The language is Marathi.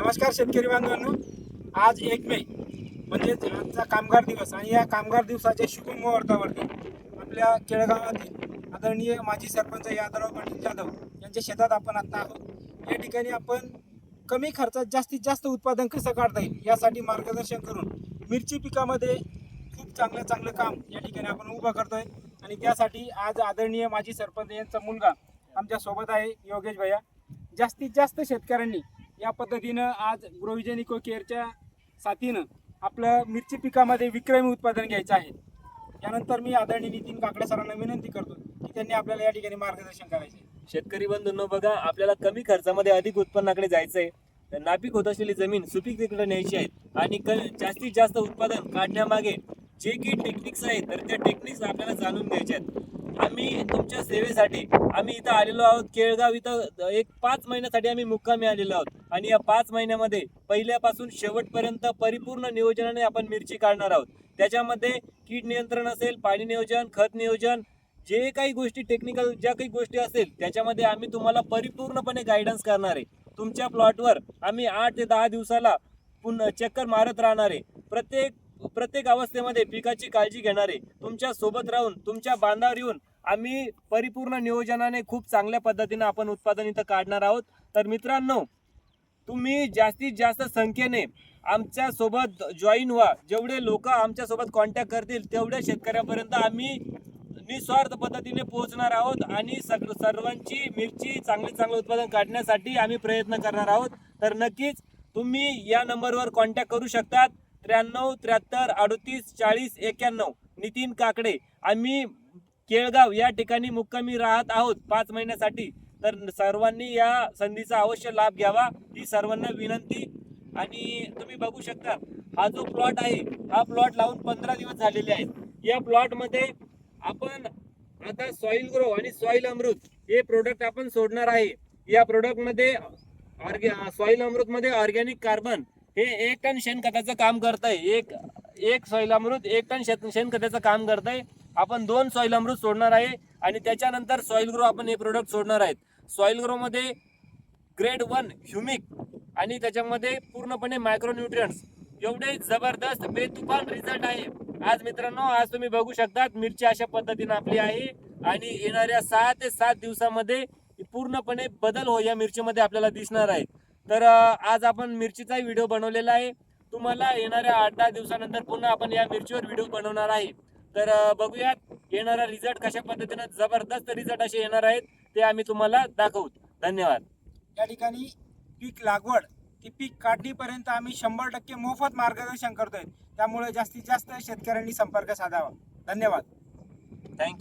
नमस्कार शेतकरी बांधवांनो. आज एक मे म्हणजेच आजचा कामगार दिवस आणि या कामगार दिवसाच्या शुभमुहूर्तावरती आपल्या केळगावातील आदरणीय माजी सरपंच यादवराव पाटील जाधव यांच्या शेतात आपण आता आहोत. या ठिकाणी आपण कमी खर्चात जास्तीत जास्त उत्पादन कसं काढता येईल यासाठी मार्गदर्शन करून मिरची पिकामध्ये खूप चांगलं चांगलं काम या ठिकाणी आपण उभं करतोय. आणि त्यासाठी आज आदरणीय माजी सरपंच यांचा मुलगा आमच्यासोबत आहे योगेश भैया. जास्तीत जास्त शेतकऱ्यांनी या पद्धतीनं आज ग्रोविजन इको केअरच्या साथीनं आपलं मिरची पिकामध्ये विक्रमी उत्पादन घ्यायचं आहे. यानंतर मी आदरणीय नितीन काकडे सरांना विनंती करतो की त्यांनी आपल्याला या ठिकाणी मार्गदर्शन करायचे शेतकरी बंधूंनो बघा आपल्याला कमी खर्चामध्ये अधिक उत्पन्नाकडे जायचंय. तर नापीक होत असलेली जमीन सुपीकतेकडे न्यायची आहे आणि क जास्तीत जास्त उत्पादन काढण्यामागे जे काही टेक्निक्स आहेत तर त्या टेक्निक्स आपल्याला जाणून घ्यायच्या आहेत. तुमच्या सेवेसाठी आम्ही इथं आलेलो आहोत. केळगाव इथं एक पाच महिन्यासाठी आम्ही मुक्कामी आलेलो आहोत. आणि या पाच महिन्यामध्ये पहिल्यापासून शेवटपर्यंत परिपूर्ण नियोजनाने आपण मिरची काढणार आहोत. त्याच्यामध्ये कीड नियंत्रण असेल पाणी नियोजन खत नियोजन जे काही गोष्टी टेक्निकल ज्या काही गोष्टी असेल त्याच्यामध्ये आम्ही तुम्हाला परिपूर्णपणे गायडन्स करणार आहे. तुमच्या प्लॉटवर आम्ही आठ ते दहा दिवसाला पुन्हा चक्कर मारत राहणार आहे. प्रत्येक प्रत्येक अवस्थेमध्ये पिकाची काळजी घेणारे तुमच्यासोबत राहून तुमच्या बांधावर येऊन आम्ही परिपूर्ण नियोजनाने खूप चांगल्या पद्धतीने आपण उत्पादन इथं काढणार आहोत. तर मित्रांनो तुम्ही जास्तीत जास्त संख्येने आमच्यासोबत जॉईन व्हा. जेवढे लोक आमच्यासोबत कॉन्टॅक्ट करतील तेवढ्या शेतकऱ्यापर्यंत आम्ही निस्वार्थ पद्धतीने पोहोचणार आहोत आणि सग सर्वांची मिरची चांगले चांगले उत्पादन काढण्यासाठी आम्ही प्रयत्न करणार आहोत. तर नक्कीच तुम्ही या नंबरवर कॉन्टॅक्ट करू शकतात. त्र्याण्णव त्र्याहत्तर अडतीस चाळीस एक्याण्णव नितीन काकडे आम्ही केळगाव या ठिकाणी मुक्कामी राहत आहोत. पाच महिन्यासाठी. तर सर्वांनी या संधीचा अवश्य लाभ घ्यावा. ही सर्वांना विनंती आणि तुम्ही बघू शकता हा जो प्लॉट आहे हा प्लॉट लावून पंधरा दिवस झालेले आहेत. या प्लॉटमध्ये आपण आता सॉईल ग्रो आणि सॉइल अमृत हे प्रोडक्ट आपण सोडणार आहे. या प्रोडक्टमध्ये ऑर्गे सॉईल अमृतमध्ये ऑर्गॅनिक कार्बन हे एक टन शेणखताचं काम करत आहे एक एक सॉइल अमृत एक टन शेत शेणखताचं काम करत आहे आपण दोन सॉइल अमृत सोडणार आहे आणि त्याच्यानंतर सॉइल ग्रो आपण हे प्रोडक्ट सोडणार आहेत. सॉइल ग्रोमध्ये ग्रेड वन ह्युमिक आणि त्याच्यामध्ये पूर्णपणे मायक्रोन्युट्रियंट्स एवढे जबरदस्त बेतुफान रिझल्ट आहे. आज मित्रांनो आज तुम्ही बघू शकतात मिरची अशा पद्धतीनं आपली आहे आणि येणाऱ्या सहा ते सात दिवसामध्ये पूर्णपणे बदल हो या मिरचीमध्ये आपल्याला दिसणार आहे. तर आज आपण मिरचीचाही व्हिडिओ बनवलेला आहे. तुम्हाला येणाऱ्या आठ दहा दिवसानंतर पुन्हा आपण या मिरचीवर व्हिडिओ बनवणार आहे. तर बघूयात येणारा रिझल्ट कशा पद्धतीनं जबरदस्त रिझल्ट असे येणार आहेत ते आम्ही तुम्हाला दाखवू. धन्यवाद. या ठिकाणी पीक लागवड ती पीक काढणीपर्यंत आम्ही शंभर टक्के मोफत मार्गदर्शन करतोय. त्यामुळे जास्तीत जास्त शेतकऱ्यांनी संपर्क साधावा. धन्यवाद.